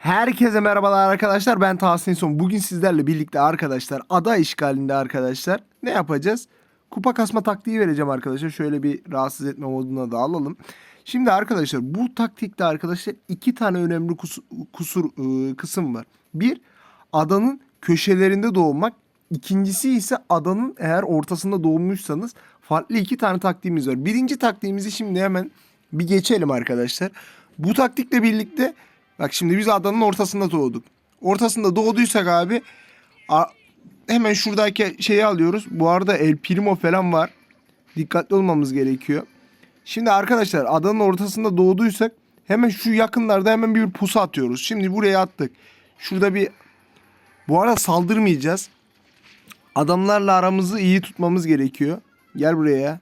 Herkese merhabalar arkadaşlar. Ben Tahsin Son. Bugün sizlerle birlikte arkadaşlar ada işgalinde arkadaşlar ne yapacağız? Kupa kasma taktiği vereceğim arkadaşlar. Şöyle bir rahatsız etme moduna da alalım. Şimdi arkadaşlar bu taktikte arkadaşlar iki tane önemli kus- kusur ıı, kısım var. Bir adanın köşelerinde doğmak. İkincisi ise adanın eğer ortasında doğmuşsanız farklı iki tane taktiğimiz var. Birinci taktiğimizi şimdi hemen bir geçelim arkadaşlar. Bu taktikle birlikte bak şimdi biz adanın ortasında doğduk. Ortasında doğduysak abi hemen şuradaki şeyi alıyoruz. Bu arada El Primo falan var. Dikkatli olmamız gerekiyor. Şimdi arkadaşlar adanın ortasında doğduysak hemen şu yakınlarda hemen bir pusu atıyoruz. Şimdi buraya attık. Şurada bir bu arada saldırmayacağız. Adamlarla aramızı iyi tutmamız gerekiyor. Gel buraya.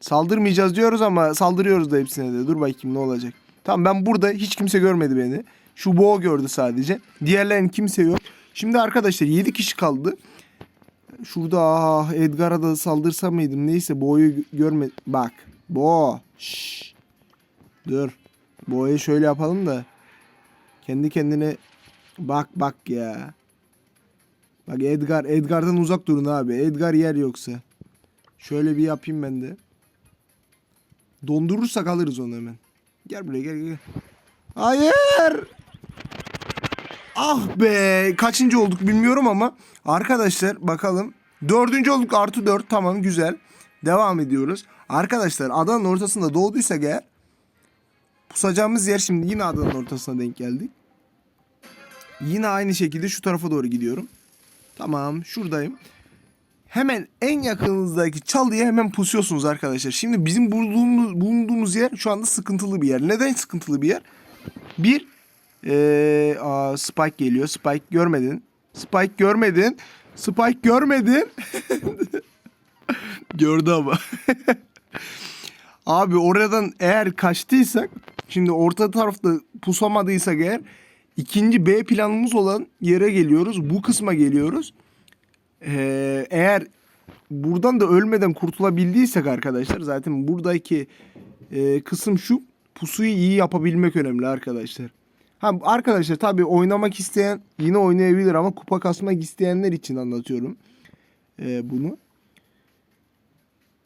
Saldırmayacağız diyoruz ama saldırıyoruz da hepsine de. Dur bakayım ne olacak. Tamam ben burada hiç kimse görmedi beni. Şu Bo gördü sadece. Diğerlerin kimse yok. Şimdi arkadaşlar 7 kişi kaldı. Şurada ah, Edgar'a da saldırsam mıydım? Neyse Bo'yu görme. Bak. Bo. Şşş. Dur. Bo'yu şöyle yapalım da. Kendi kendine bak bak ya. Bak Edgar. Edgar'dan uzak durun abi. Edgar yer yoksa. Şöyle bir yapayım ben de. Dondurursak alırız onu hemen. Gel buraya gel gel. Hayır. Ah be. Kaçıncı olduk bilmiyorum ama. Arkadaşlar bakalım. Dördüncü olduk artı dört. Tamam güzel. Devam ediyoruz. Arkadaşlar adanın ortasında doğduysak eğer. Pusacağımız yer şimdi yine adanın ortasına denk geldik. Yine aynı şekilde şu tarafa doğru gidiyorum. Tamam şuradayım. Hemen en yakınınızdaki çalıya hemen pusuyorsunuz arkadaşlar. Şimdi bizim bulunduğumuz, bulunduğumuz yer şu anda sıkıntılı bir yer. Neden sıkıntılı bir yer? Bir, ee, aa, Spike geliyor. Spike görmedin. Spike görmedin. Spike görmedin. Gördü ama. Abi oradan eğer kaçtıysak şimdi orta tarafta pusamadıysak eğer ikinci B planımız olan yere geliyoruz. Bu kısma geliyoruz. Ee, eğer buradan da ölmeden kurtulabildiysek arkadaşlar zaten buradaki e, kısım şu pusuyu iyi yapabilmek önemli arkadaşlar. Ha arkadaşlar tabii oynamak isteyen yine oynayabilir ama kupa kasmak isteyenler için anlatıyorum e, bunu.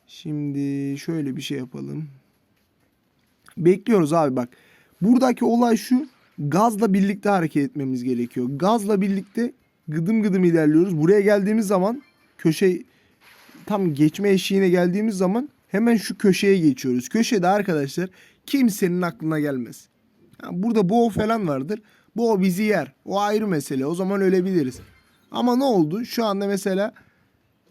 Şimdi şöyle bir şey yapalım. Bekliyoruz abi bak. Buradaki olay şu. Gazla birlikte hareket etmemiz gerekiyor. Gazla birlikte gıdım gıdım ilerliyoruz. Buraya geldiğimiz zaman köşe tam geçme eşiğine geldiğimiz zaman hemen şu köşeye geçiyoruz. Köşede arkadaşlar kimsenin aklına gelmez. Ha, burada boğ falan vardır. Boğ bizi yer. O ayrı mesele. O zaman ölebiliriz. Ama ne oldu? Şu anda mesela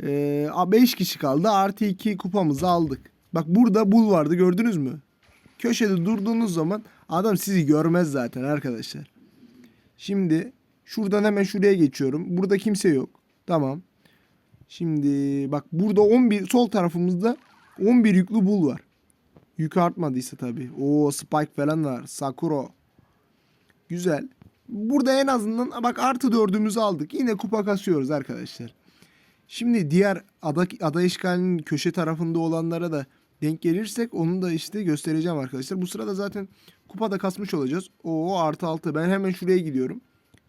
5 kişi kaldı. Artı 2 kupamızı aldık. Bak burada bul vardı gördünüz mü? Köşede durduğunuz zaman adam sizi görmez zaten arkadaşlar. Şimdi şuradan hemen şuraya geçiyorum. Burada kimse yok. Tamam. Şimdi bak burada 11 sol tarafımızda 11 yüklü bul var. Yükü artmadıysa tabii. O Spike falan var. Sakuro. Güzel. Burada en azından bak artı dördümüzü aldık. Yine kupa kasıyoruz arkadaşlar. Şimdi diğer ada, ada işgalinin köşe tarafında olanlara da denk gelirsek onu da işte göstereceğim arkadaşlar. Bu sırada zaten kupada kasmış olacağız. O artı altı. Ben hemen şuraya gidiyorum.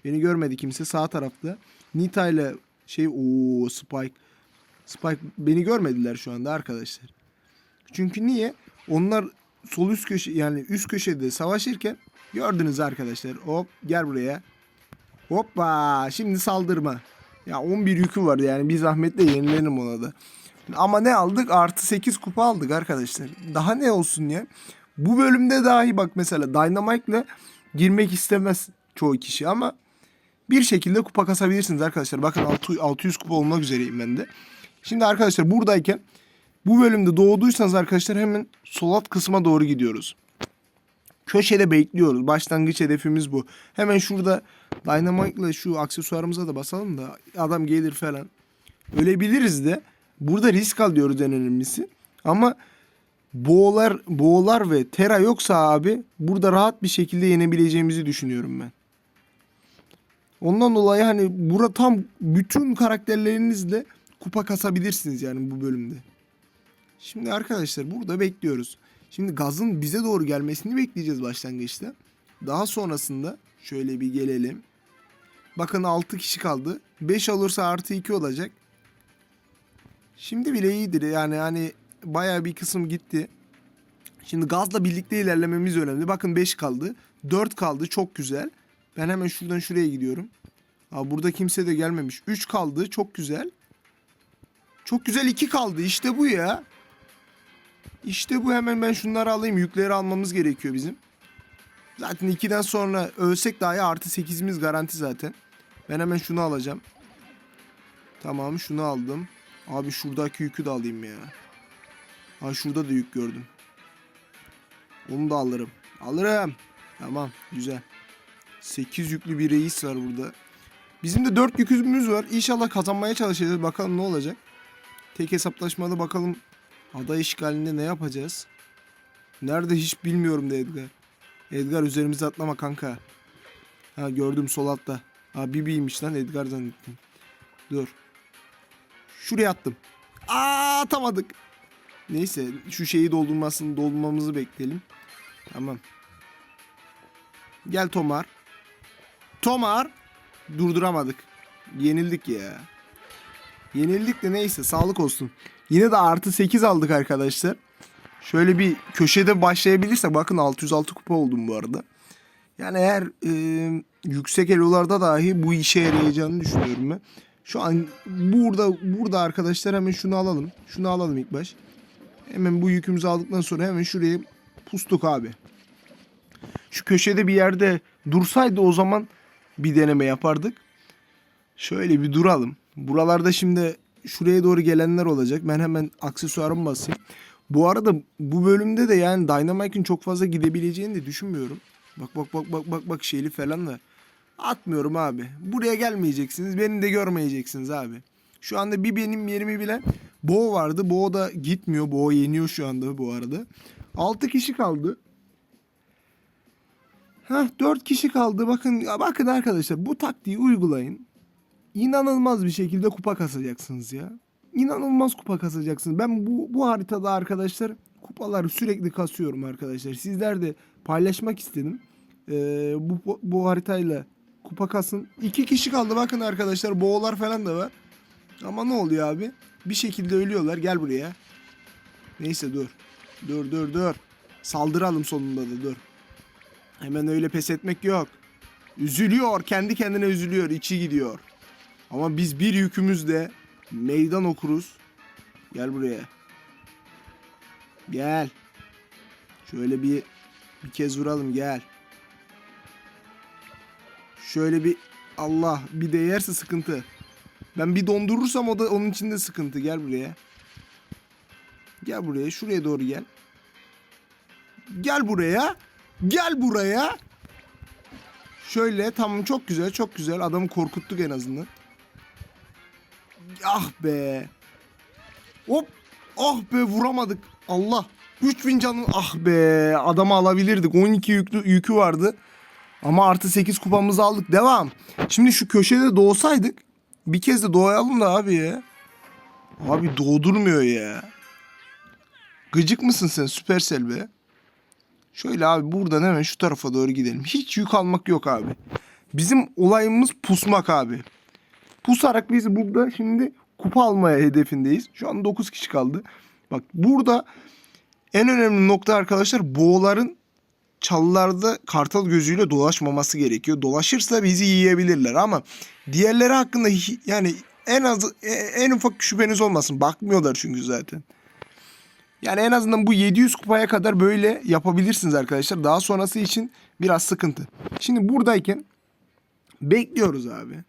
Beni görmedi kimse sağ tarafta. Nita ile şey o Spike. Spike beni görmediler şu anda arkadaşlar. Çünkü niye? Onlar sol üst köşe yani üst köşede savaşırken gördünüz arkadaşlar. Hop gel buraya. Hoppa şimdi saldırma. Ya 11 yükü var yani bir zahmetle yenilelim ona da. Ama ne aldık? Artı 8 kupa aldık arkadaşlar. Daha ne olsun ya? Bu bölümde dahi bak mesela Dynamite'le girmek istemez çoğu kişi ama bir şekilde kupa kasabilirsiniz arkadaşlar. Bakın 600 kupa olmak üzereyim ben de. Şimdi arkadaşlar buradayken bu bölümde doğduysanız arkadaşlar hemen sol alt kısma doğru gidiyoruz. Köşede bekliyoruz. Başlangıç hedefimiz bu. Hemen şurada Dynamite'la şu aksesuarımıza da basalım da adam gelir falan. Ölebiliriz de. Burada risk alıyoruz en önemlisi. Ama boğalar, boğalar ve Tera yoksa abi burada rahat bir şekilde yenebileceğimizi düşünüyorum ben. Ondan dolayı hani bura tam bütün karakterlerinizle kupa kasabilirsiniz yani bu bölümde. Şimdi arkadaşlar burada bekliyoruz. Şimdi gazın bize doğru gelmesini bekleyeceğiz başlangıçta. Daha sonrasında şöyle bir gelelim. Bakın 6 kişi kaldı. 5 olursa artı 2 olacak. Şimdi bile iyidir yani hani baya bir kısım gitti. Şimdi gazla birlikte ilerlememiz önemli. Bakın 5 kaldı. 4 kaldı çok güzel. Ben hemen şuradan şuraya gidiyorum. Aa, burada kimse de gelmemiş. 3 kaldı çok güzel. Çok güzel 2 kaldı işte bu ya. İşte bu hemen ben şunları alayım. Yükleri almamız gerekiyor bizim. Zaten 2'den sonra ölsek dahi artı 8'imiz garanti zaten. Ben hemen şunu alacağım. Tamam şunu aldım. Abi şuradaki yükü de alayım ya. Ha şurada da yük gördüm. Onu da alırım. Alırım. Tamam güzel. 8 yüklü bir reis var burada. Bizim de 4 yükümüz var. İnşallah kazanmaya çalışacağız. Bakalım ne olacak. Tek hesaplaşmada bakalım ada işgalinde ne yapacağız. Nerede hiç bilmiyorum de Edgar. Edgar üzerimize atlama kanka. Ha gördüm sol altta. Ha Bibi'ymiş lan Edgar zannettim. Dur. Şuraya attım. Aa atamadık. Neyse şu şeyi doldurmasını doldurmamızı bekleyelim. Tamam. Gel Tomar. Tomar. Durduramadık. Yenildik ya. Yenildik de neyse sağlık olsun. Yine de artı 8 aldık arkadaşlar. Şöyle bir köşede başlayabilirsek bakın 606 kupa oldum bu arada. Yani eğer e, yüksek elolarda dahi bu işe yarayacağını düşünüyorum ben. Şu an burada burada arkadaşlar hemen şunu alalım. Şunu alalım ilk baş. Hemen bu yükümüzü aldıktan sonra hemen şuraya pustuk abi. Şu köşede bir yerde dursaydı o zaman bir deneme yapardık. Şöyle bir duralım. Buralarda şimdi şuraya doğru gelenler olacak. Ben hemen aksesuarımı basayım. Bu arada bu bölümde de yani Dynamite'ın çok fazla gidebileceğini de düşünmüyorum. Bak bak bak bak bak bak şeyli falan da. Atmıyorum abi. Buraya gelmeyeceksiniz. Beni de görmeyeceksiniz abi. Şu anda bir benim yerimi bilen Bo vardı. Bo da gitmiyor. Bo yeniyor şu anda bu arada. 6 kişi kaldı. Heh 4 kişi kaldı. Bakın bakın arkadaşlar bu taktiği uygulayın. İnanılmaz bir şekilde kupa kasacaksınız ya. İnanılmaz kupa kasacaksınız. Ben bu, bu haritada arkadaşlar kupaları sürekli kasıyorum arkadaşlar. Sizler de paylaşmak istedim. Ee, bu, bu haritayla kupa kasın. İki kişi kaldı bakın arkadaşlar. Boğalar falan da var. Ama ne oluyor abi? Bir şekilde ölüyorlar. Gel buraya. Neyse dur. Dur dur dur. Saldıralım sonunda da dur. Hemen öyle pes etmek yok. Üzülüyor. Kendi kendine üzülüyor. içi gidiyor. Ama biz bir yükümüzle meydan okuruz. Gel buraya. Gel. Şöyle bir bir kez vuralım gel. Şöyle bir Allah bir değerse sıkıntı. Ben bir dondurursam o da onun içinde sıkıntı. Gel buraya. Gel buraya. Şuraya doğru gel. Gel buraya. Gel buraya. Şöyle tamam çok güzel çok güzel. Adamı korkuttuk en azından. Ah be. Hop. Ah be vuramadık. Allah. 3000 canın ah be adamı alabilirdik. 12 yüklü, yükü vardı. Ama artı 8 kupamızı aldık. Devam. Şimdi şu köşede doğsaydık. Bir kez de doğayalım da abi ya. Abi doğdurmuyor ya. Gıcık mısın sen Süpersel be? Şöyle abi buradan hemen şu tarafa doğru gidelim. Hiç yük almak yok abi. Bizim olayımız pusmak abi. Pusarak biz burada şimdi kupa almaya hedefindeyiz. Şu an 9 kişi kaldı. Bak burada en önemli nokta arkadaşlar boğaların çalılarda kartal gözüyle dolaşmaması gerekiyor. Dolaşırsa bizi yiyebilirler ama diğerleri hakkında yani en az e- en ufak şüpheniz olmasın. Bakmıyorlar çünkü zaten. Yani en azından bu 700 kupaya kadar böyle yapabilirsiniz arkadaşlar. Daha sonrası için biraz sıkıntı. Şimdi buradayken bekliyoruz abi.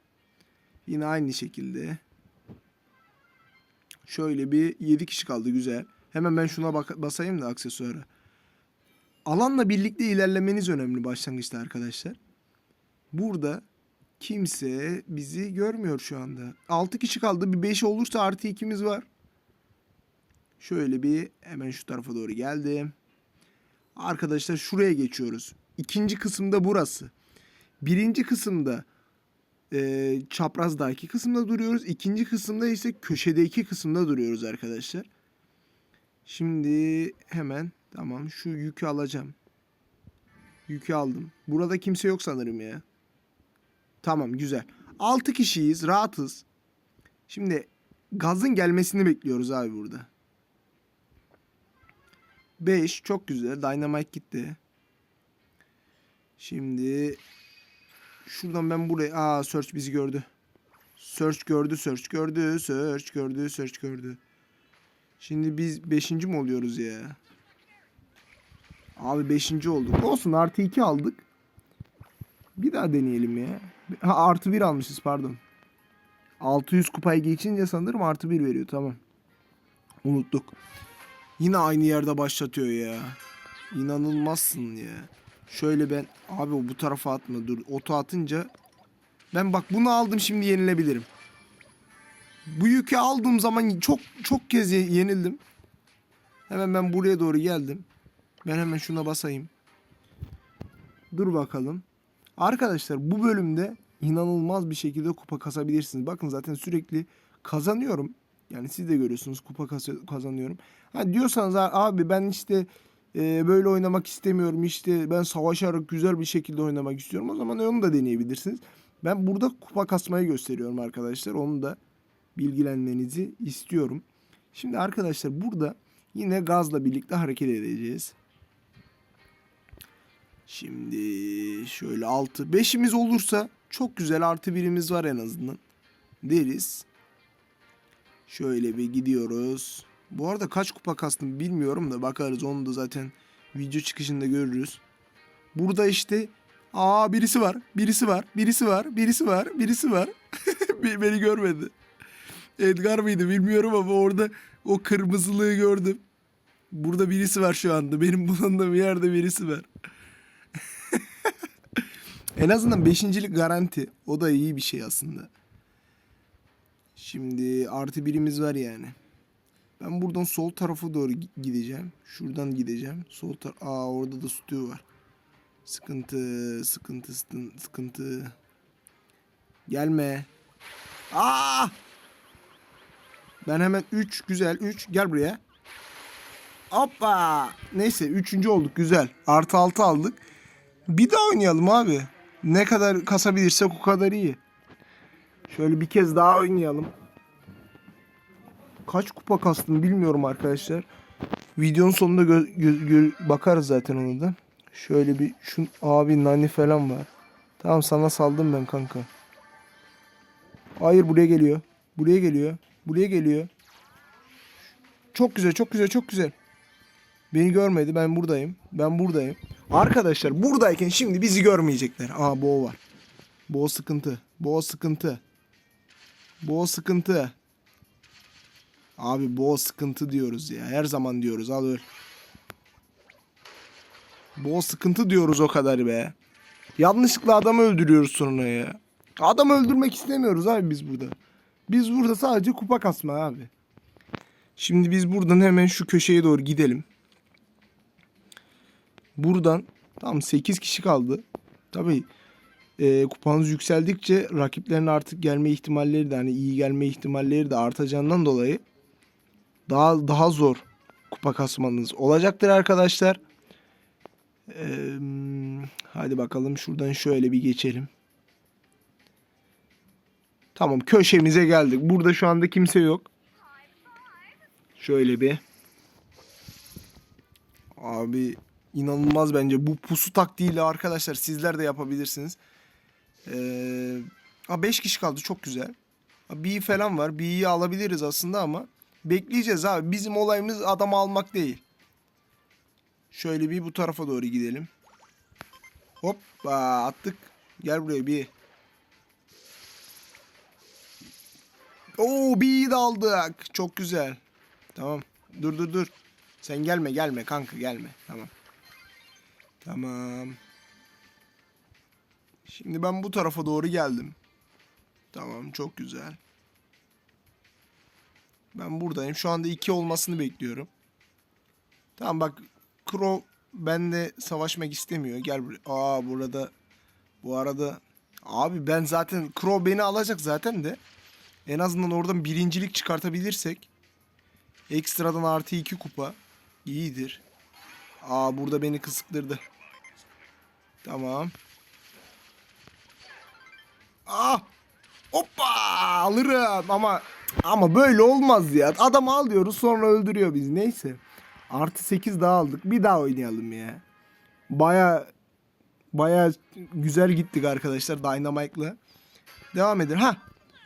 Yine aynı şekilde. Şöyle bir 7 kişi kaldı güzel. Hemen ben şuna basayım da aksesuara. Alanla birlikte ilerlemeniz önemli başlangıçta arkadaşlar. Burada kimse bizi görmüyor şu anda. 6 kişi kaldı. Bir 5 olursa artı 2'miz var. Şöyle bir hemen şu tarafa doğru geldim. Arkadaşlar şuraya geçiyoruz. İkinci kısımda burası. Birinci kısımda e, çaprazdaki kısımda duruyoruz. İkinci kısımda ise köşedeki kısımda duruyoruz arkadaşlar. Şimdi hemen tamam şu yükü alacağım. Yükü aldım. Burada kimse yok sanırım ya. Tamam güzel. 6 kişiyiz. Rahatız. Şimdi gazın gelmesini bekliyoruz abi burada. 5 çok güzel. Dynamite gitti. Şimdi şuradan ben buraya aa search bizi gördü. Search gördü, search gördü, search gördü, search gördü. Şimdi biz 5. mi oluyoruz ya? Abi 5. olduk. Olsun artı 2 aldık. Bir daha deneyelim ya. Ha artı 1 almışız pardon. 600 kupayı geçince sanırım artı 1 veriyor tamam. Unuttuk. Yine aynı yerde başlatıyor ya. İnanılmazsın ya. Şöyle ben abi o bu tarafa atma dur. Oto atınca ben bak bunu aldım şimdi yenilebilirim. Bu yükü aldığım zaman çok çok kez ye- yenildim. Hemen ben buraya doğru geldim. Ben hemen şuna basayım. Dur bakalım. Arkadaşlar bu bölümde inanılmaz bir şekilde kupa kasabilirsiniz. Bakın zaten sürekli kazanıyorum. Yani siz de görüyorsunuz kupa kazanıyorum. Ha diyorsanız "A- abi ben işte e, böyle oynamak istemiyorum. İşte ben savaşarak güzel bir şekilde oynamak istiyorum. O zaman onu da deneyebilirsiniz. Ben burada kupa kasmayı gösteriyorum arkadaşlar. Onu da bilgilenmenizi istiyorum. Şimdi arkadaşlar burada yine gazla birlikte hareket edeceğiz. Şimdi şöyle 6 5'imiz olursa çok güzel artı birimiz var en azından deriz. Şöyle bir gidiyoruz. Bu arada kaç kupa kastım bilmiyorum da bakarız onu da zaten video çıkışında görürüz. Burada işte aa birisi var, birisi var, birisi var, birisi var, birisi var. Beni görmedi. Edgar mıydı bilmiyorum ama orada o kırmızılığı gördüm. Burada birisi var şu anda. Benim bulunduğum yerde birisi var. en azından beşincilik garanti. O da iyi bir şey aslında. Şimdi artı birimiz var yani. Ben buradan sol tarafa doğru gi- gideceğim. Şuradan gideceğim. Sol tar Aa orada da stüdyo var. Sıkıntı, sıkıntı, sıkıntı. Gelme. Aa! Ben hemen 3 güzel 3 gel buraya. Hoppa. Neyse 3. olduk güzel. Artı 6 aldık. Bir daha oynayalım abi. Ne kadar kasabilirsek o kadar iyi. Şöyle bir kez daha oynayalım. Kaç kupa kastım bilmiyorum arkadaşlar. Videonun sonunda gö- gö- gö- bakarız zaten onu da. Şöyle bir şu abi nani falan var. Tamam sana saldım ben kanka. Hayır buraya geliyor. Buraya geliyor. Buraya geliyor. Çok güzel, çok güzel, çok güzel. Beni görmedi. Ben buradayım. Ben buradayım. Arkadaşlar buradayken şimdi bizi görmeyecekler. Aa boğa var. Boğa sıkıntı. Boğa sıkıntı. Boğa sıkıntı. Abi boğa sıkıntı diyoruz ya. Her zaman diyoruz. Al öl. Boğa sıkıntı diyoruz o kadar be. Yanlışlıkla adamı öldürüyoruz sonra ya. Adam öldürmek istemiyoruz abi biz burada. Biz burada sadece kupa kasma abi. Şimdi biz buradan hemen şu köşeye doğru gidelim. Buradan tam 8 kişi kaldı. Tabii e, kupanız yükseldikçe rakiplerin artık gelme ihtimalleri de hani iyi gelme ihtimalleri de artacağından dolayı daha daha zor kupa kasmanız olacaktır arkadaşlar. Eee, hadi bakalım şuradan şöyle bir geçelim. Tamam köşemize geldik. Burada şu anda kimse yok. Şöyle bir. Abi inanılmaz bence. Bu pusu taktiğiyle arkadaşlar sizler de yapabilirsiniz. Ee, 5 kişi kaldı çok güzel. B falan var. B'yi alabiliriz aslında ama bekleyeceğiz abi. Bizim olayımız adam almak değil. Şöyle bir bu tarafa doğru gidelim. Hoppa attık. Gel buraya bir. Oo B'yi de aldık. Çok güzel. Tamam. Dur dur dur. Sen gelme gelme kanka gelme. Tamam. Tamam. Şimdi ben bu tarafa doğru geldim. Tamam çok güzel. Ben buradayım. Şu anda iki olmasını bekliyorum. Tamam bak Crow benle savaşmak istemiyor. Gel buraya. Aa burada bu arada abi ben zaten Crow beni alacak zaten de en azından oradan birincilik çıkartabilirsek ekstradan artı iki kupa iyidir. Aa burada beni kısıktırdı. Tamam. Ah! Hoppa! Alırım ama ama böyle olmaz ya. Adam alıyoruz sonra öldürüyor bizi. Neyse. Artı 8 daha aldık. Bir daha oynayalım ya. Baya baya güzel gittik arkadaşlar Dynamite'la. Devam edin. Ha.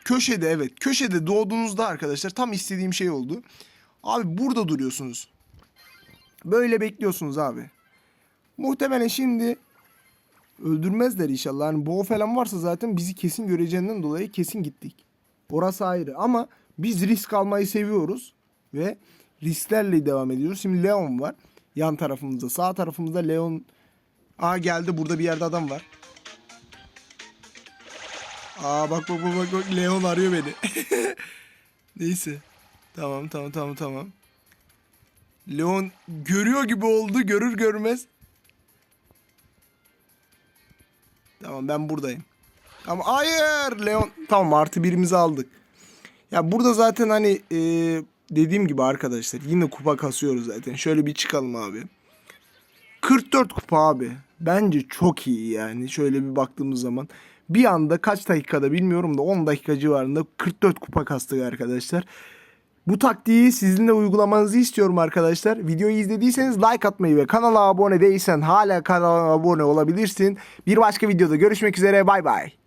Köşede evet. Köşede doğduğunuzda arkadaşlar tam istediğim şey oldu. Abi burada duruyorsunuz. Böyle bekliyorsunuz abi. Muhtemelen şimdi öldürmezler inşallah. Hani boğa falan varsa zaten bizi kesin göreceğinden dolayı kesin gittik. Orası ayrı ama biz risk almayı seviyoruz ve risklerle devam ediyoruz. Şimdi Leon var yan tarafımızda. Sağ tarafımızda Leon Aa geldi burada bir yerde adam var. Aa bak bak bak bak. Leon arıyor beni. Neyse. Tamam tamam tamam tamam. Leon görüyor gibi oldu görür görmez. Tamam ben buradayım. Ama hayır Leon. Tamam artı birimizi aldık. Ya burada zaten hani e, dediğim gibi arkadaşlar yine kupa kasıyoruz zaten. Şöyle bir çıkalım abi. 44 kupa abi. Bence çok iyi yani. Şöyle bir baktığımız zaman. Bir anda kaç dakikada bilmiyorum da 10 dakika civarında 44 kupa kastık arkadaşlar. Bu taktiği sizinle uygulamanızı istiyorum arkadaşlar. Videoyu izlediyseniz like atmayı ve kanala abone değilsen hala kanala abone olabilirsin. Bir başka videoda görüşmek üzere bay bay.